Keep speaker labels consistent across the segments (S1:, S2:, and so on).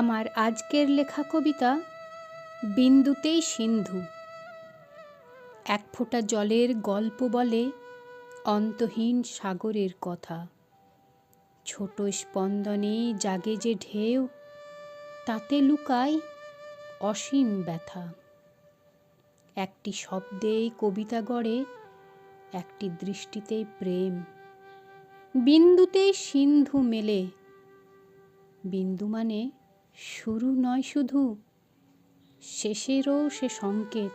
S1: আমার আজকের লেখা কবিতা বিন্দুতেই সিন্ধু। এক ফোঁটা জলের গল্প বলে অন্তহীন সাগরের কথা। ছোট স্পন্দনে জাগে যে ঢেউ, তাতে লুকায় অসীম ব্যথা। একটি শব্দেই কবিতা গড়ে, একটি দৃষ্টিতেই প্রেম। বিন্দুতেই সিন্ধু মেলে। বিন্দু মানে শুরু নয় শুধু, শেষেরও সে সংকেত।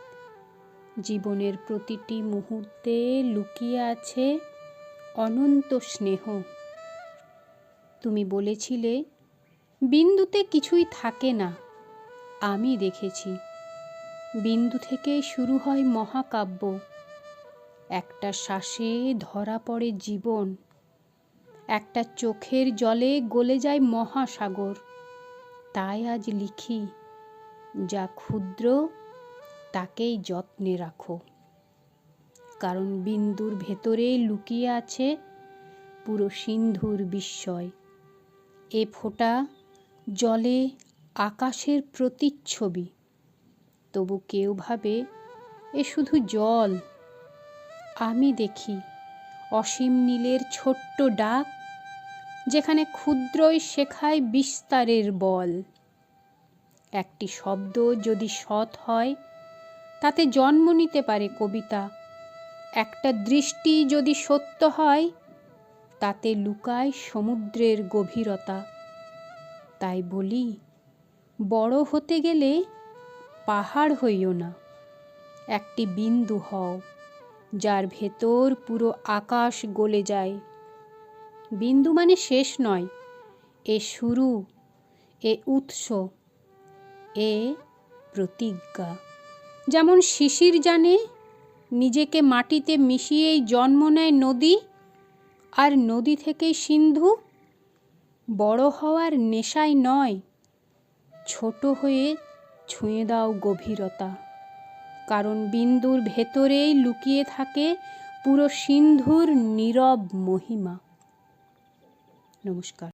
S1: জীবনের প্রতিটি মুহূর্তে লুকিয়ে আছে অনন্ত স্নেহ। তুমি বলেছিলে, বিন্দুতে কিছুই থাকে না। আমি দেখেছি, বিন্দু থেকে শুরু হয় মহাকাব্য। একটা শ্বাসে ধরা পড়ে জীবন। একটা চোখের জলে গলে যায় মহাসাগর। তাই আজ লিখি, যা ক্ষুদ্র, তাকেই যত্নে রাখো। কারণ বিন্দুর ভেতরে লুকিয়ে আছে পুরো সিন্ধুর বিস্ময়। এ ফোঁটা জলে আকাশের প্রতিচ্ছবি। তবু কেউ ভাবে, এ শুধু জল। আমি দেখি অসীম নীলের ছোট্ট ডাক যেখানে ক্ষুদ্রই শেখায় বিস্তারের বল। একটি শব্দ যদি সৎ হয়, তাতে জন্ম নিতে পারে কবিতা। একটা দৃষ্টি যদি সত্য হয়, তাতে লুকায় সমুদ্রের গভীরতা। তাই বলি, বড় হতে গেলে পাহাড় হইও না। একটি বিন্দু হও, যার ভেতর পুরো আকাশ গলে যায়। বিন্দু মানে শেষ নয়। এ শুরু, এ উৎস, এ প্রতিজ্ঞা। যেমন শিশির জানে, নিজেকে মাটিতে মিশিয়েই জন্ম নেয় নদী, আর নদী থেকেই সিন্ধু। বড় হওয়ার নেশায় নয়, ছোট হয়ে ছুঁয়ে দাও গভীরতা। কারণ বিন্দুর ভেতরেই লুকিয়ে থাকে পুরো সিন্ধুর নীরব মহিমা। নমস্কার